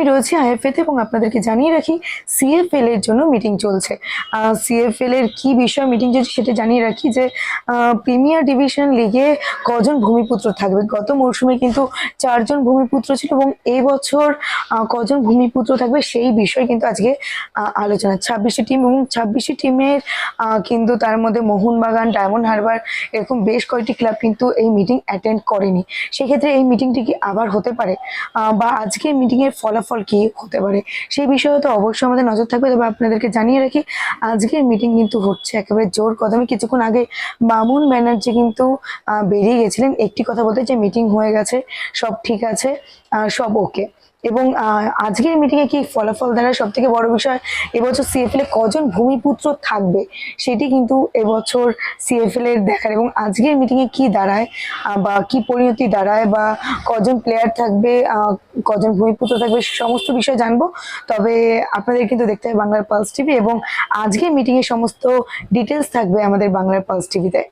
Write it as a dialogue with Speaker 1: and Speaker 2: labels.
Speaker 1: আমি রয়েছি আইএফএতে এবং আপনাদেরকে জানিয়ে রাখি সিএফএল এর জন্য মিটিং চলছে। সিএফএল এর কি বিষয় মিটিং চলছে সেটা জানিয়ে রাখি যে প্রিমিয়ার ডিভিশন লিগে কজন ভূমিপুত্র থাকবে? গত মরশুমে কিন্তু চারজন ভূমিপুত্র ছিল এবং এই বছর কজন ভূমিপুত্র থাকবে সেই বিষয়ে কিন্তু আজকে আলোচনা। ছাব্বিশটি টিম এবং ছাব্বিশটি টিমের কিন্তু তার মধ্যে মোহনবাগান ডায়মন্ড হারবার এরকম বেশ কয়েকটি ক্লাব কিন্তু এই মিটিং অ্যাটেন্ড করেনি। সেক্ষেত্রে এই মিটিংটি কি আবার হতে পারে? বা আজকে মিটিংয়ের ফলাফল কি হতে পারে? সেই বিষয়ে তো অবশ্যই আমাদের নজর থাকবে। তবে আপনাদেরকে জানিয়ে রাখি, আজকের মিটিং কিন্তু হচ্ছে একেবারে জোর কদমে কিছুক্ষণ আগে মামুন ব্যানার্জি কিন্তু বেরিয়ে গেছিলেন। একটি কথা বলতে যে মিটিং হয়ে গেছে, সব ঠিক আছে সব ওকে এবং আজকের মিটিংয়ে কি ফলাফল দ্বারা সব থেকে বড় বিষয়? এবছর সিএফএল এ কজন ভূমিপুত্র থাকবে? সেটি কিন্তু এবছর সিএফএল এর দেখার। এবং আজকের মিটিংয়ে কি দাঁড়ায়? বা কি পরিণতি দাঁড়ায়? বা কজন প্লেয়ার থাকবে? কজন ভূমিপুত্র থাকবে? সমস্ত বিষয় জানব। তবে আপনাদের কিন্তু দেখতে হবে বাংলার পালস টিভি এবং আজকের মিটিংয়ে সমস্ত ডিটেলস থাকবে আমাদের বাংলার পালস টিভিতে